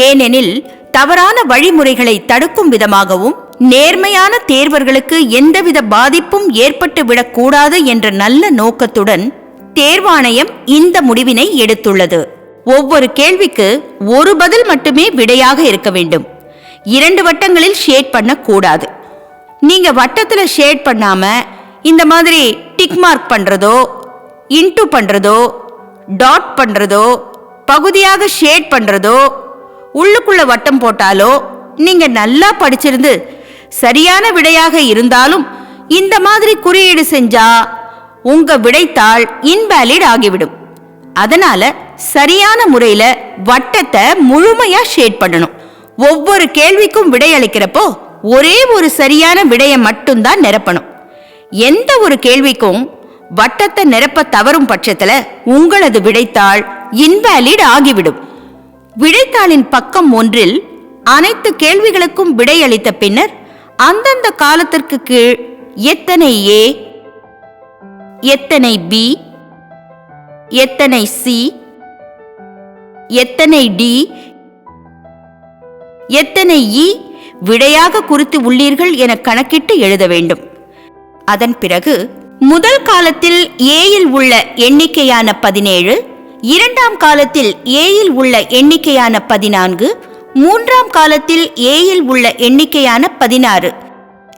ஏனெனில் தவறான வழிமுறைகளை தடுக்கும் விதமாகவும் நேர்மையான தேர்வர்களுக்கு எந்தவித பாதிப்பும் ஏற்பட்டு விடக்கூடாது என்ற நல்ல நோக்கத்துடன் தேர்வாணையம் இந்த முடிவினை எடுத்துள்ளது. ஒவ்வொரு கேள்விக்கு ஒரு பதில் மட்டுமே விடையாக இருக்க வேண்டும். இரண்டு வட்டங்களில் ஷேட் பண்ணக்கூடாது. நீங்க வட்டத்துல ஷேட் பண்ணாம இந்த மாதிரி டிக் மார்க் பண்றதோ இன்டு பண்றதோ டாட் பண்றதோ பகுதியாக ஷேட் பண்றதோ உள்ளுக்குள்ள வட்டம் போட்டாலோ நீங்க நல்லா படிச்சிருந்து சரியான விடையாக இருந்தாலும் இந்த மாதிரி குறியீடு செஞ்சா உங்க விடைத்தாள் இன்வேலிட் ஆகிவிடும். அதனால சரியான முறையில வட்டத்தை முழுமையா ஷேட் பண்ணணும். ஒவ்வொரு கேள்விக்கும் விடையளிக்கிறப்போ ஒரே ஒரு சரியான விடையை மட்டும்தான் நிரப்பணும். எந்த ஒரு கேள்விக்கும் வட்டத்தை நிரப்ப தவறும் பட்சத்துல உங்களது விடைத்தாள் இன்வேலிட் ஆகிவிடும். விடைத்தாளின் பக்கம் ஒன்றில் அனைத்து கேள்விகளுக்கும் விடையளித்த பின்னர் அந்தந்த காலத்திற்கு கீழ் எத்தனை ஏ எத்தனை பி எத்தனை சி எத்தனை டி எத்தனை இ விடையாக குறித்து உள்ளீர்கள் என கணக்கிட்டு எழுத வேண்டும். அதன் பிறகு முதல் காலத்தில் ஏயில் உள்ள எண்ணிக்கையான பதினேழு இரண்டாம் காலத்தில் ஏயில் உள்ள எண்ணிக்கையான பதினான்கு மூன்றாம் காலத்தில் ஏயில் உள்ள எண்ணிக்கையான பதினாறு.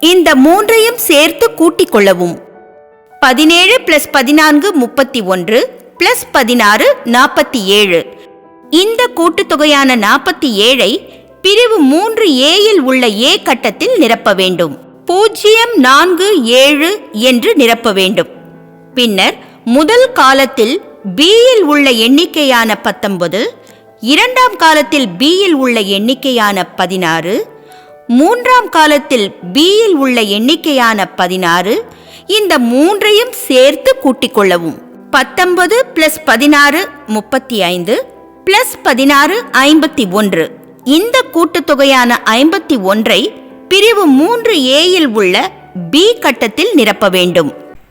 இந்த மூன்றையும் சேர்த்து கூட்டிக் கொள்ளவும். பதினேழு பிளஸ் பதினான்கு முப்பத்தி ஒன்று பிளஸ் பதினாறு நாற்பத்தி ஏழு. இந்த கூட்டுத்தொகையான நாற்பத்தி ஏழை பிரிவு மூன்று ஏயில் உள்ள ஏ கட்டத்தில் நிரப்ப வேண்டும். பூஜ்ஜியம் நான்கு ஏழு என்று நிரப்ப வேண்டும். பின்னர் முதல் காலத்தில் பியில் உள்ள எண்ணிக்கையான பத்தொன்பது இரண்டாம் காலத்தில் பியில் உள்ள எண்ணிக்கையான பதினாறு மூன்றாம் காலத்தில் பியில் உள்ள எண்ணிக்கையான பதினாறு இந்த மூன்றையும் சேர்த்து கூட்டிக் கொள்ளவும். பத்தொன்பது பிளஸ் பதினாறு முப்பத்தி ஐந்து பிளஸ் பதினாறு ஐம்பத்தி ஒன்று. இந்த கூட்டுத்தொகையான ஐம்பத்தி ஒன்றை பிரிவு மூன்று ஏயில் உள்ள பி கட்டத்தில் நிரப்ப வேண்டும்.